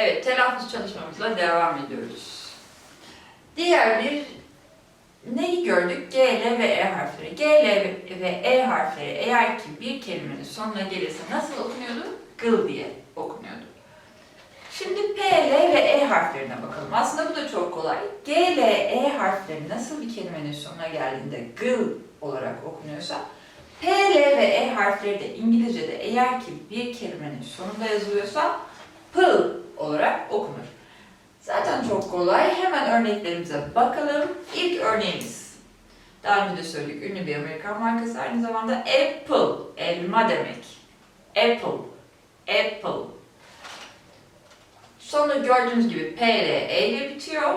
Evet, telaffuz çalışmamızla devam ediyoruz. Diğer bir neyi gördük? G, L ve E harfleri. G, L ve E harfleri eğer ki bir kelimenin sonuna gelirse nasıl okunuyordu? Gıl diye okunuyordu. Şimdi P, L ve E harflerine bakalım. Aslında bu da çok kolay. G, L, E harfleri nasıl bir kelimenin sonuna geldiğinde gıl olarak okunuyorsa P, L ve E harfleri de İngilizce'de eğer ki bir kelimenin sonunda yazılıyorsa pıl olarak okunur. Zaten çok kolay. Hemen örneklerimize bakalım. İlk örneğimiz. Daha önce de söyledik. Ünlü bir Amerikan markası aynı zamanda Apple. Elma demek. Apple. Apple. Sonu gördüğünüz gibi P ile E ile bitiyor.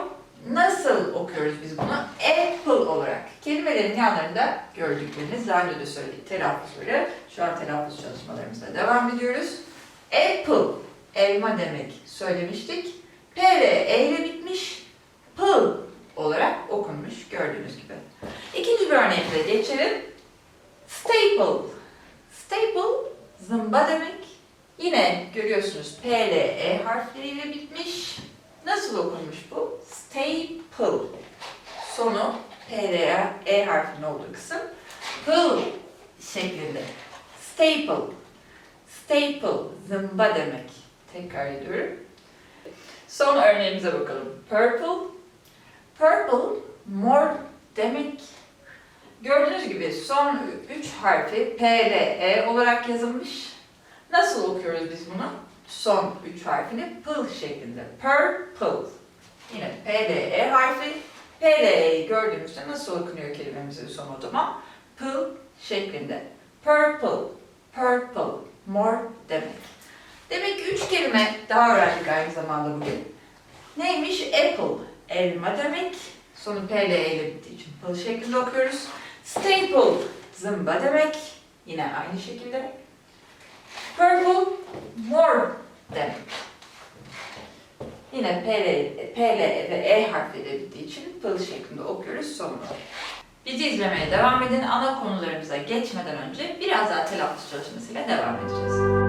Nasıl okuyoruz biz bunu? Apple olarak. Kelimelerin yanlarında gördükleriniz daha önce de söyledik. Telaffuzları. Şu an telaffuz çalışmalarımıza devam ediyoruz. Apple. Elma demek söylemiştik. P ve E ile bitmiş. Pıl olarak okunmuş gördüğünüz gibi. İkinci bir örnekle geçelim. Staple. Staple zımba demek. Yine görüyorsunuz P ile E harfleriyle bitmiş. Nasıl okunmuş bu? Staple. Sonu P ile E harfinin olduğu kısım pıl şeklinde. Staple. Staple. Zımba demek. Tekrar ediyorum. Son örneğimize bakalım. Purple. Purple, mor demek. Gördüğünüz gibi son üç harfi P, L, E olarak yazılmış. Nasıl okuyoruz biz bunu? Son üç harfini pıl şeklinde. Purple. Yine P, L, E harfi. P, L, E'yi gördüğümüzde nasıl okunuyor kelimemizin sonu o zaman? Pıl şeklinde. Purple, purple, mor demek. Demek ki üç kelime daha öğrendik aynı zamanda bugün. Neymiş? Apple, elma demek. Sonu P ile E ile bittiği için pıl şeklinde okuyoruz. Staple, zımba demek. Yine aynı şekilde. Purple, mor demek. Yine P ile, P ile ve E harfleri bittiği için pıl şeklinde okuyoruz sonunu. Bizi izlemeye devam edin. Ana konularımıza geçmeden önce biraz daha telaffuz çalışmasıyla devam edeceğiz.